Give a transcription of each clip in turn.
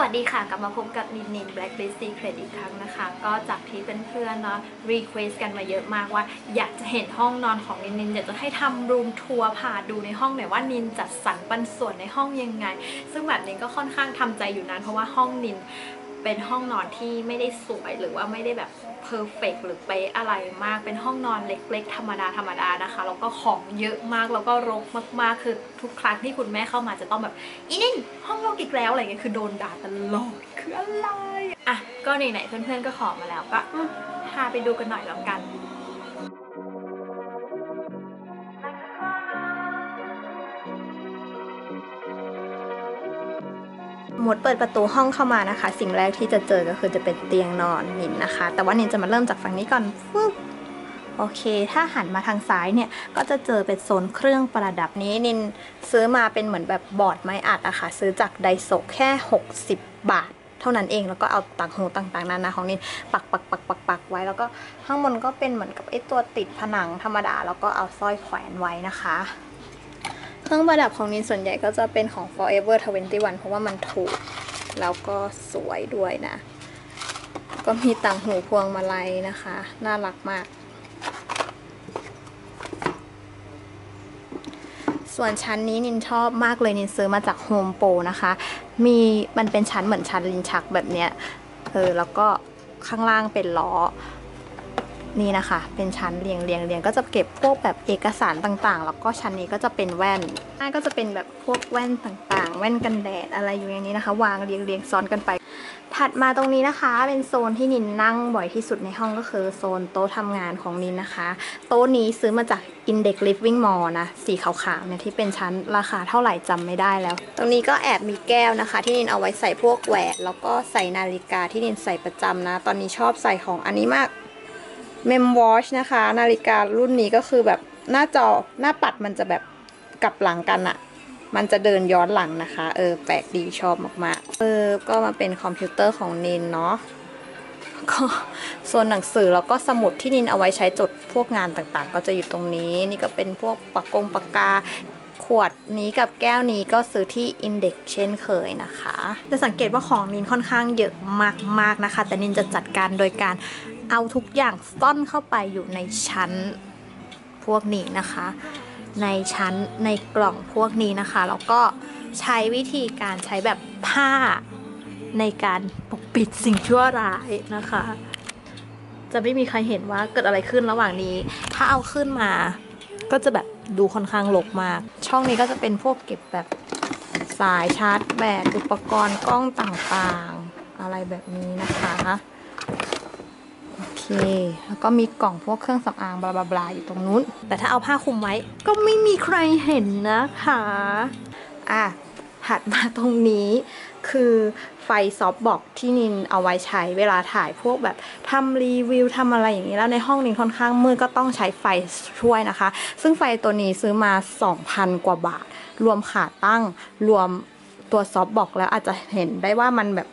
วัสดีค่ะ กลับมาพบกับนินนิน Blacklist Secret อีกครั้งนะคะ ก็จากที่เพื่อนๆเนาะ request กันมาเยอะมากว่า อยากจะเห็นห้องนอนของนินนินอยากจะให้ทำรูมทัวร์พาดูในห้องหน่อยว่านินจัดสรรปันส่วนในห้องยังไง ซึ่งแบบนี้ก็ค่อนข้างทำใจอยู่นานเพราะว่าห้องนิน เป็นห้องนอนที่ไม่ได้สวยหรือว่าไม่ได้แบบเพอร์เฟกหรือเป๊ะอะไรมาก เป็นห้องนอนเล็กๆ ธรรมดาธรรมดานะคะ แล้วก็ของเยอะมาก แล้วก็รกมากๆ คือทุกครั้งที่คุณแม่เข้ามาจะต้องแบบอีนินห้องรกอีกแล้วอะไรเงี้ย คือโดนด่าตลอด คืออะไร อะ ก็ไหนๆเพื่อนๆก็ขอมาแล้วก็พาไปดูกันหน่อยแล้วกัน มดเปิดประตูห้องเข้ามานะคะ สิ่งแรกที่จะเจอก็คือจะเป็นเตียงนอนนินนะคะ แต่ว่านินจะมาเริ่มจากฝั่งนี้ก่อนฟึบโอเค ถ้าหันมาทางซ้ายเนี่ย ก็จะเจอเป็นโซนเครื่องประดับนี้นินซื้อมาเป็นเหมือนแบบบอร์ดไม้อัดอะค่ะ ซื้อจากไดโซแค่ 60 บาท เท่านั้นเอง แล้วก็เอาต่างหูต่างๆนานาของนินปักปักปักปักปักไว้ แล้วก็ข้างบนก็เป็นเหมือนกับไอ้ตัวติดผนังธรรมดา แล้วก็เอาสร้อยแขวนไว้นะคะ รื่องประดับของนินส่วนใหญ่ก็จะเป็นของ Forever 21 เพราะว่ามันถูก แล้วก็สวยด้วยนะ ก็มีต่างหูพวงมาลัยนะคะ น่ารักมาก ส่วนชั้นนี้นินชอบมากเลยนินซื้อมาจากโฮมโปรนะคะ มีมันเป็นชั้นเหมือนชั้นลินชักแบบเนี้ย เออ แล้วก็ข้างล่างเป็นล้อ นี่นะคะ เป็นชั้นเรียงเรียงเรียงก็จะเก็บพวกแบบเอกสารต่างๆ แล้วก็ชั้นนี้ก็จะเป็นแว่นหน้าก็จะเป็นแบบพวกแว่นต่างๆ แว่นกันแดดอะไรอยู่ในนี้นะคะ วางเรียงเรียงซ้อนกันไป ถัดมาตรงนี้นะคะ เป็นโซนที่นินนั่งบ่อยที่สุดในห้องก็คือโซนโต๊ะทำงานของนินนะคะ โต๊ะนี้ซื้อมาจาก Index Living Mall นะ สีขาวๆเนี่ยที่เป็นชั้นราคาเท่าไหร่จำไม่ได้แล้ว ตรงนี้ก็แอบมีแก้วนะคะ ที่นินเอาไว้ใส่พวกแหวนแล้วก็ใส่นาฬิกาที่นินใส่ประจำนะ ตอนนี้ชอบใส่ของอันนี้มาก เมมวอชนะคะ นาฬิการุ่นนี้ก็คือแบบหน้าจอหน้าปัดมันจะแบบกลับหลังกันอะมันจะเดินย้อนหลังนะคะ เออ แปลกดีชอบมากๆ เออ ก็มาเป็นคอมพิวเตอร์ของนินเนาะก็ส่วนหนังสือแล้วก็สมุดที่นินเอาไว้ใช้จดพวกงานต่างๆ ก็จะอยู่ตรงนี้ นี่ก็เป็นพวกปากกงปากกา ขวดนี้กับแก้วนี้ก็ซื้อที่ Index เช่นเคยนะคะ จะสังเกตว่าของนินค่อนข้างเยอะมากๆนะคะ แต่นินจะจัดการโดยการ เอาทุกอย่างซ่อนเข้าไปอยู่ในชั้นพวกนี้นะคะ ในชั้นในกล่องพวกนี้นะคะแล้วก็ใช้วิธีการใช้แบบผ้าในการปกปิดสิ่งชั่วร้ายนะคะ จะไม่มีใครเห็นว่าเกิดอะไรขึ้นระหว่างนี้ ถ้าเอาขึ้นมา ก็จะแบบดูค่อนข้างรกมาก ช่องนี้ก็จะเป็นพวกเก็บแบบสายชาร์จแบตอุปกรณ์กล้องต่างๆ อะไรแบบนี้นะคะ แล้วก็มีกล่องพวกเครื่องสำอางบลาบลาบลาอยู่ตรงนู้น แต่ถ้าเอาผ้าคลุมไว้ ก็ไม่มีใครเห็นนะคะอะถัดมาตรงนี้คือไฟซอฟต์บอกที่นินเอาไว้ใช้เวลาถ่ายพวกแบบทำรีวิวทำอะไรอย่างนี้แล้วในห้องนินค่อนข้างมืดก็ต้องใช้ไฟช่วยนะคะ ซึ่งไฟตัวนี้ซื้อมา 2,000 กว่าบาท รวมขาตั้งรวมตัวซอฟต์บอกแล้วอาจจะเห็นได้ว่ามันแบบ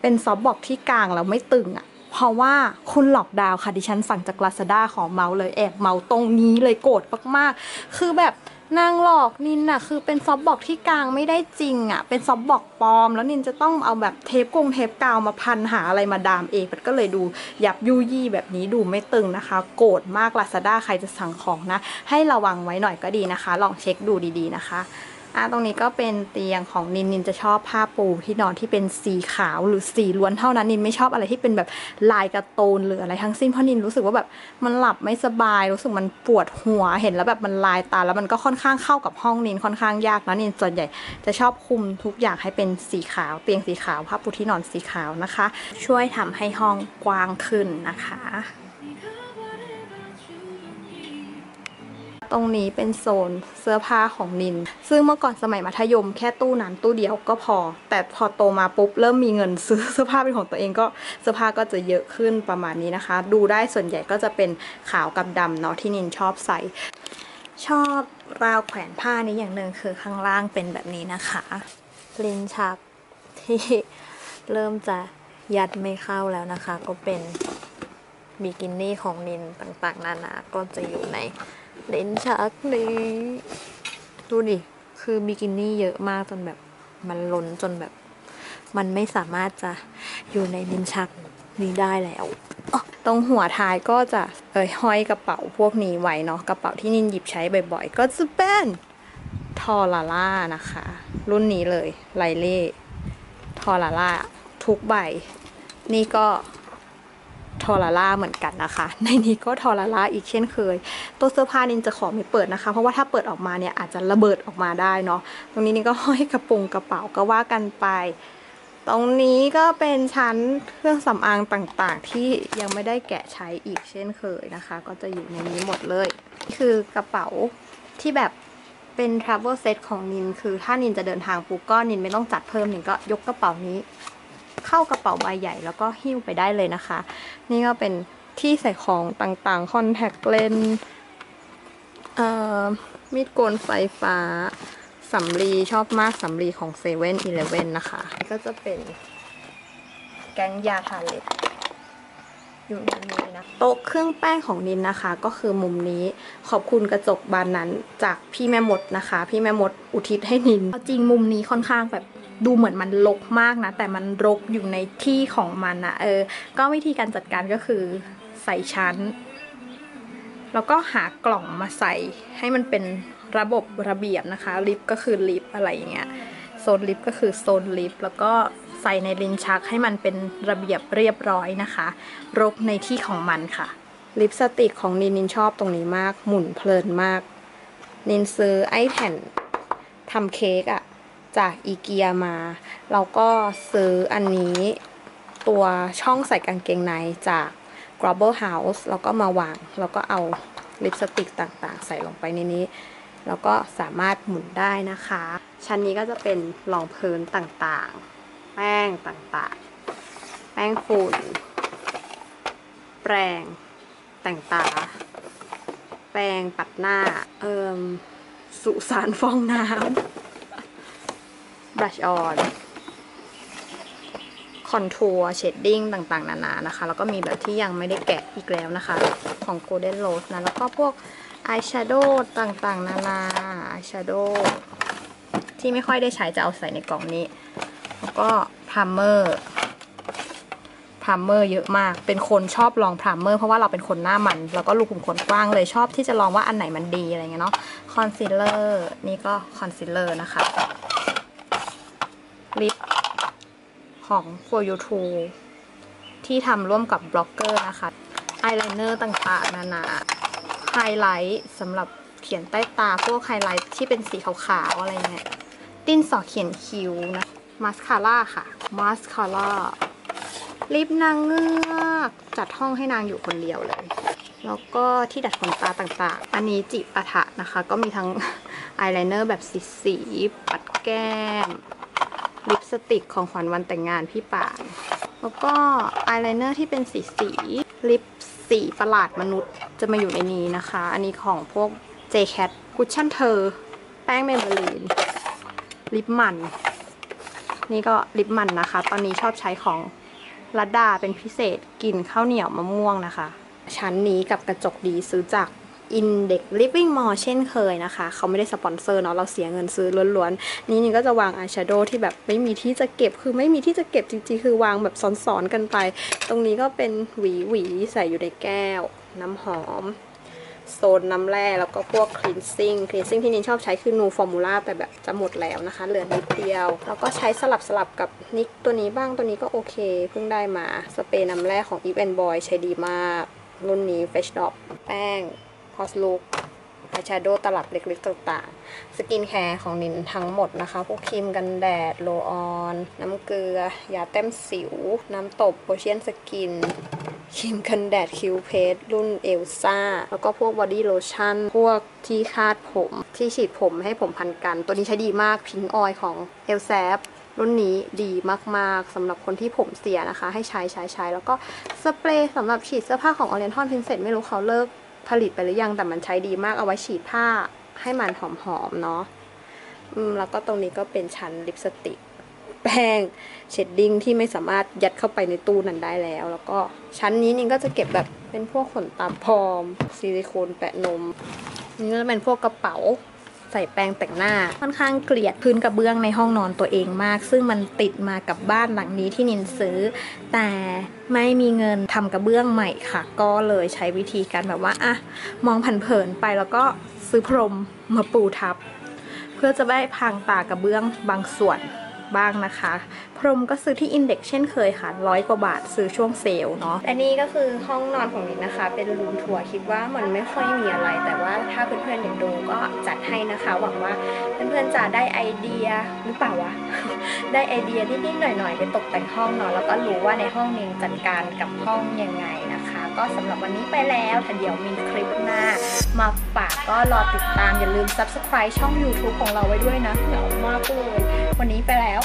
เป็นซอฟต์บอกที่กลางแล้วไม่ตึงอะ่ะ เพราะว่าคุณหลอกดาวค่ะดิฉันสั่งจาก Lazada ของเมาส์เลยแอบเมาส์ตรงนี้เลยโกรธมากๆ คือแบบนางหลอกนินน่ะคือเป็นซอฟบอกที่กลางไม่ได้จริงอะ่ะ เป็นซอฟบอกปลอม แล้วนินจะต้องเอาแบบเทปกงเทปกาวมาพันหาอะไรมาดามเองมันก็เลยดูหยับยุยี่แบบนี้ดูไม่ตึงนะคะ โกรธมาก Lazada ใครจะสั่งของนะ ให้ระวังไว้หน่อยก็ดีนะคะ ลองเช็คดูดีๆนะคะ อะตรงนี้ก็เป็นเตียงของนินนินจะชอบผ้าปูที่นอนที่เป็นสีขาวหรือสีล้วนเท่านั้นนินไม่ชอบอะไรที่เป็นแบบลายการ์ตูนหรืออะไรทั้งสิ้นเพราะนินรู้สึกว่าแบบมันหลับไม่สบายรู้สึกมันปวดหัวเห็นแล้วแบบมันลายตาแล้วมันก็ค่อนข้างเข้ากับห้องนินค่อนข้างยากนะนินส่วนใหญ่จะชอบคุมทุกอย่างให้เป็นสีขาว เตียงสีขาวผ้าปูที่นอนสีขาวนะคะ ช่วยทำให้ห้องกว้างขึ้นนะคะ ตรงนี้เป็นโซนเสื้อผ้าของนิน ซึ่งเมื่อก่อนสมัยมัธยมแค่ตู้นั้นตู้เดียวก็พอ แต่พอโตมาปุ๊บเริ่มมีเงินซื้อเสื้อผ้าเป็นของตัวเองก็เสื้อผ้าก็จะเยอะขึ้นประมาณนี้นะคะ ดูได้ส่วนใหญ่ก็จะเป็นขาวกับดำเนาะที่นินชอบใส่ ชอบราวแขวนผ้านี้อย่างหนึ่งคือข้างล่างเป็นแบบนี้นะคะลิ้นชักที่เริ่มจะยัดไม่เข้าแล้วนะคะ ก็เป็นบิกินี่ของนินต่างๆ นานาก็จะอยู่ใน เลนชักนี้ดูดิ คือบิกินี่เยอะมากจนแบบมันล้นจนแบบ มันไม่สามารถจะอยู่ในลิ้นชักนี้ได้แล้วตรงหัวท้ายก็จะเอยห้อยกระเป๋าพวกนี้ไว้เนาะกระเป๋าที่นินหยิบใช้บ่อยๆ ก็จะเป็นทอลาล่านะคะ รุ่นนี้เลยไลเล่ทอลาล่าทุกใบ นี่ก็ ทอลาล่าเหมือนกันนะคะ ในนี้ก็ทอลาล่าอีกเช่นเคย ตัวเสื้อผ้านินจะขอไม่เปิดนะคะ เพราะว่าถ้าเปิดออกมาเนี่ยอาจจะระเบิดออกมาได้เนาะ ตรงนี้นี่ก็ห้อยกระโปรงกระเป๋าก็ว่ากันไป ตรงนี้ก็เป็นชั้นเครื่องสำอางต่างๆ ที่ยังไม่ได้แกะใช้อีกเช่นเคยนะคะ ก็จะอยู่ในนี้หมดเลย คือกระเป๋าที่แบบเป็น travel set ของนิน คือถ้านินจะเดินทางปุ๊บก็นินไม่ต้องจัดเพิ่มนินก็ยกกระเป๋านี้ เข้ากระเป๋าใบใหญ่แล้วก็หิ้วไปได้เลยนะคะ นี่ก็เป็นที่ใส่ของต่างๆคอนแทคเลนส์มีดโกนไฟฟ้าสำลีชอบมากสำลีของเซเว่นอีเลฟเว่นนะคะ ก็จะเป็นแก๊งยาทาเล็บอยู่ในนี้นะโต๊ะเครื่องแป้งของนินนะคะ ก็คือมุมนี้ขอบคุณกระจกบานนั้นจากพี่แม่มดนะคะ พี่แม่มดอุทิศให้นินเอาจริงมุมนี้ค่อนข้างแบบ ดูเหมือนมันรกมากนะ แต่มันรกอยู่ในที่ของมันนะเออ ก็วิธีการจัดการก็คือใส่ชั้น แล้วก็หากล่องมาใส่ให้มันเป็นระบบระเบียบนะคะ ลิฟต์ก็คือลิฟต์อะไรอย่างเงี้ยโซนลิฟต์ก็คือโซนลิฟต์แล้วก็ใส่ในลิ้นชักให้มันเป็นระเบียบเรียบร้อยนะคะ รกในที่ของมันค่ะ ลิปสติกของนินนินชอบตรงนี้มาก หมุนเพลินมาก นินซื้อไอ้แผ่นทำเค้กอะ จากอีเกียมา เราก็ซื้ออันนี้ตัวช่องใส่กางเกงในจาก g r o b b l House แล้วก็มาวาง แล้วก็เอาลิปสติกต่างๆ ใส่ลงไปในนี้ แล้วก็สามารถหมุนได้นะคะ ชั้นนี้ก็จะเป็นรองพื้นต่างๆ แป้งต่างๆ แป้งฝุ่น แปรงแต่งตา แปรงปัดหน้า เอิมสุสานฟองน้ำ บลัชออนคอนทัวร์เชดดิ้งต่างๆ นานานะคะ แล้วก็มีแบบที่ยังไม่ได้แกะอีกแล้วนะคะ ของ Golden Rose นะ แล้วก็พวกอายแชโดว์ต่างๆ นานาอายแชโดว์ที่ไม่ค่อยได้ใช้จะเอาใส่ในกล่องนี้ แล้วก็พรามเมอร์พรามเมอร์เยอะมาก เป็นคนชอบลองพรามเมอร์เพราะว่าเราเป็นคนหน้ามัน แล้วก็รูขุมขนกว้างเลยชอบที่จะลองว่าอันไหนมันดีอะไรเงี้ยเนาะ คอนซีลเลอร์นี่ก็คอนซีลเลอร์นะคะ ลิปของ For You t o ที่ทำร่วมกับบล็อกเกอร์นะคะอายไลเนอร์ต่างๆ นานาไฮไลท์สำหรับเขียนใต้ตาพวกไฮไลท์ที่เป็นสีขาวๆ อะไรเงี้ยติ้นสอเขียนคิ้วนะมาสคาร่าค่ะมาสคาร่าลิปนางเงือกจัดห้องให้นางอยู่คนเดียวเลย แล้วก็ที่ดัดขนตาต่างๆ อันนี้จิปะทะนะคะ ก็มีทั้งอายไลเนอร์แบบสีๆปัดแก้ม ลิปสติกของขวัญวันแต่งงานพี่ป่าน แล้วก็อายไลเนอร์ที่เป็นสีสี ลิปสีประหลาดมนุษย์จะมาอยู่ในนี้นะคะ อันนี้ของพวก JCat คุชชั่นเธอ แป้งเมเบลีน ลิปมัน นี่ก็ลิปมันนะคะ ตอนนี้ชอบใช้ของรัดดาเป็นพิเศษกลิ่นข้าวเหนียวมะม่วงนะคะ ชั้นนี้กับกระจกดีซื้อจาก Index Living Mall เช่นเคยนะคะ เขาไม่ได้สปอนเซอร์เนาะเราเสียเงินซื้อล้วนๆ นี่นี่ก็จะวางอายแชโดว์ที่แบบไม่มีที่จะเก็บคือไม่มีที่จะเก็บจริงๆ คือวางแบบซ้อนๆกันไป ตรงนี้ก็เป็นหวีหวีใส่อยู่ในแก้ว น้ำหอมโซนน้ำแร่แล้วก็พวก cleansing cleansing ที่นินชอบใช้คือนูฟอร์มูล่าแต่แบบจะหมดแล้วนะคะ เหลือนิดเดียว แล้วก็ใช้สลับสลับกับนิกตัวนี้บ้างตัวนี้ก็โอเค เพิ่งได้มา สเปรย์น้ำแร่ของ Eve and Boy ใช้ดีมาก รุ่นนี้ Fresh Drop แป้ง p o s Look อายแชโดว์ตลับเล็กๆต่างๆ สกินแคร์ของนินทั้งหมดนะคะ พวกครีมกันแดด โลออน น้ำเกลือ ยาแต้มสิว น้ำตบโพเชียนสกินครีมกันแดดคิวเพสรุ่นเอลซ่า แล้วก็พวกบอดี้โลชั่น พวกที่คาดผม ที่ฉีดผมให้ผมพันกัน ตัวนี้ใช้ดีมากพิงออยของเอลแซฟรุ่นนี้ดีมากๆสำหรับคนที่ผมเสียนะคะ ให้ใช้ใช้ใช้แล้วก็สเปรย์สำหรับฉีดเสื้อผ้าของ Oriental Princess ไม่รู้เขาเลิก ผลิตไปหรือยังแต่มันใช้ดีมากเอาไว้ฉีดผ้าให้มันหอมๆเนาะอืมแล้วก็ตรงนี้ก็เป็นชั้นลิปสติก แป้งเชดดิ้งที่ไม่สามารถยัดเข้าไปในตู้นั้นได้แล้ว แล้วก็ชั้นนี้นิงก็จะเก็บแบบเป็นพวกขนตาพรอมซิลิโคนแปะนมนี่ก็จะเป็นพวกกระเป๋า ใส่แปรงแต่งหน้า ค่อนข้างเกลียดพื้นกระเบื้องในห้องนอนตัวเองมาก ซึ่งมันติดมากับบ้านหลังนี้ที่นินซื้อ แต่ไม่มีเงินทำกระเบื้องใหม่ค่ะ ก็เลยใช้วิธีการแบบว่าอะมองผันเผินไปแล้วก็ซื้อพรมมาปูทับ เพื่อจะได้พังตากระเบื้องบางส่วน บ้างนะคะ พรมก็ซื้อที่อินเด็กเช่นเคยค่ะร้อยกว่าบาทซื้อช่วงเซลล์เนาะและนี่ก็คือห้องนอนของนิดนะคะ เป็นรูมทัวร์คิดว่ามันไม่ค่อยมีอะไร แต่ว่าถ้าเพื่อนๆอยากดูก็จัดให้นะคะ หวังว่าเพื่อนๆจะได้ไอเดียหรือเปล่าวะ ได้ไอเดียนิดๆหน่อยๆไปตกแต่งห้องเนาะแล้วก็รู้ว่าในห้องนี้จัดการกับห้องยังไงนะคะ ก็สำหรับวันนี้ไปแล้วแต่เดี๋ยวมีคลิปหน้า มาฝากก็รอติดตามอย่าลืม subscribe ช่อง YouTube ของเราไว้ด้วยนะเหงามากเลย วันนี้ไปแล้ว